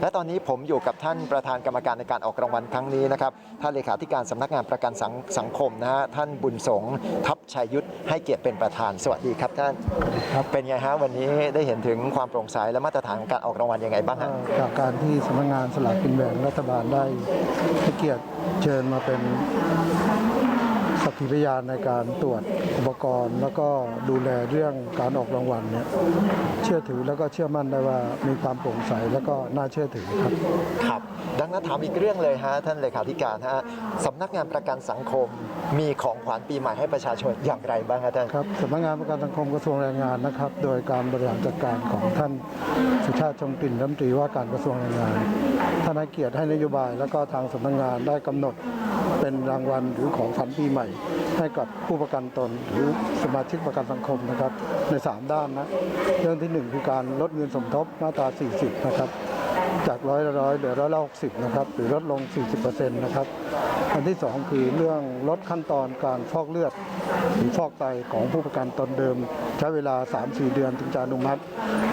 และตอนนี้ผมอยู่กับท่านประธานกรรมการในการออกรางวัลครั้งนี้นะครับท่านเลขาธิการสำนักงานประกันสังสังคมนะฮะท่านบุญสงฆ์ทัพชัยยุทธให้เกียรติเป็นประธาน สวัสดีครับท่านครับเป็นไงฮะวันนี้ได้เห็นถึงความโปร่งใสและมาตรฐานของการออกรางวัลยังไงบ้างฮะจากการที่สำนักงานสลากกินแบ่งรัฐบาลได้ให้เกียรติเชิญมาเป็น สักขีพยานในการตรวจอุปกรณ์ แล้วก็ดูแลเรื่องการออกรางวัลเนี่ยเชื่อถือแล้วก็เชื่อมั่นได้ว่ามีความโปร่งใสแล้วก็น่าเชื่อถือครับ ครับ ดังนั้นถามอีกเรื่องเลยฮะท่านเลขาธิการฮะสำนักงานประกันสังคมมีของขวัญปีใหม่ให้ประชาชนอย่างไรบ้างฮะท่านครับสำนักงานประกันสังคมกระทรวงแรงงานนะครับ โดยการบริหารจัดการของท่านสุชาติชมกลิ่นรัฐมนตรีว่าการกระทรวงแรงงานท่านให้เกียรติให้นโยบาย แล้วก็ทางสำนักงานได้กำหนด เป็นรางวัลหรือของขวัญปีใหม่ ให้กับผู้ประกันตนหรือสมาชิกประกันสังคมนะครับ ใน 3 ด้านนะเรื่องที่ 1 คือการลดเงินสมทบมาตรา 40 นะครับ จากร้อยละร้อยเหลือร้อยละ60นะครับหรือลดลง 40%นะครับอันที่ 2 คือเรื่องลดขั้นตอนการฟอกเลือดหรือฟอกไตของผู้ประกันตนเดิม ใช้เวลา 3-4 เดือนถึงจะอนุมัติ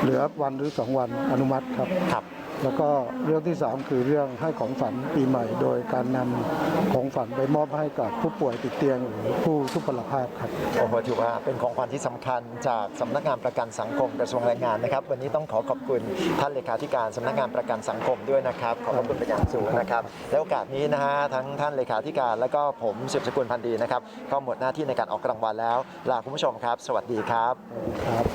เหลือวันหรือ 2 วันอนุมัติครับครับแล้วก็เรื่องที่ 3 คือเรื่องให้ของฝันปีใหม่ โดยการนำของฝันไปมอบให้กับผู้ป่วยติดเตียงหรือผู้ทุพพลภาพครับ โอ้โหถือว่าเป็นของขวัญที่สำคัญจากสำนักงานประกันสังคมกระทรวงแรงงานนะครับ วันนี้ต้องขอขอบคุณท่านเลขาธิการสำนักงานประกันสังคมด้วยนะครับ ขอบพระคุณเป็นอย่างสูงนะครับ และโอกาสนี้นะฮะทั้งท่านเลขาธิการแล้วก็ผมสืบสกุลพันธ์ดีนะครับ ก็หมดหน้าที่ในการออกรางวัลแล้วลาคุณผู้ชมครับ สวัสดีครับ ครับ